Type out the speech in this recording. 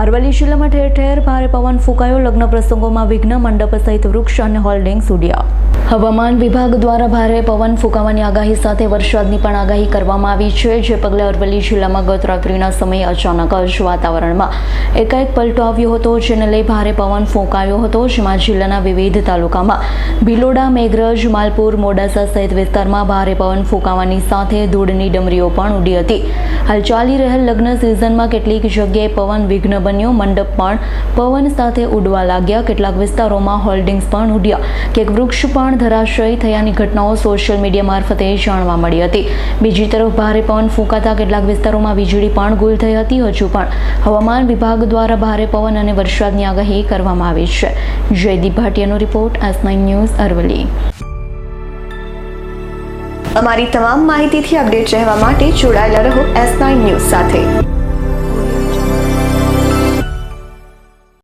અરવલ્લી જિલ્લામાં ઠેર ઠેર ભારે પવન ફૂંકાયો. લગ્ન પ્રસંગોમાં વિઘ્ન મંડપ સહિત વૃક્ષ અને હોલ્ડિંગ્સ ઉડ્યા. હવામાન વિભાગ દ્વારા ભારે પવન ફૂંકાવાની આગાહી સાથે વરસાદની પણ આગાહી કરવામાં આવી છે, જે પગલે અરવલ્લી જિલ્લામાં ગત રાત્રિના સમયે અચાનક જ વાતાવરણમાં એકાએક પલટો આવ્યો હતો, જેને લઈ ભારે પવન ફૂંકાયો હતો. જેમાં જિલ્લાના વિવિધ તાલુકામાં ભિલોડા મેઘરજ, માલપુર, મોડાસા સહિત વિસ્તારમાં ભારે પવન ફૂંકાવાની સાથે ધૂળની ડમરીઓ પણ ઉડી હતી. હાલ ચાલી રહેલ લગ્ન સિઝનમાં કેટલીક જગ્યાએ પવન વિઘ્ન બન્યો. મંડપ પણ પવન સાથે ઉડવા લાગ્યા. કેટલાક વિસ્તારોમાં હોલ્ડિંગ્સ પણ ઉડ્યા. કે વૃક્ષ પણ ધરાશયી થયાની ઘટનાઓ સોશિયલ મીડિયા મારફતે જાણવા મળી હતી. બીજી તરફ ભારે પવન ફૂંકાતા કેટલાક વિસ્તારોમાં વીજળી પણ ગુલ થઈ હતી. હજુ પણ હવામાન વિભાગ દ્વારા ભારે પવન અને વરસાદની આગાહી કરવામાં આવી છે. જયદીપ ભાટિયાનો રિપોર્ટ એસ ન્યૂઝ અરવલી અમારી તમામ માહિતીથી અપડેટ રહેવા માટે જોડાયેલા રહો એસ ન્યૂઝ સાથે.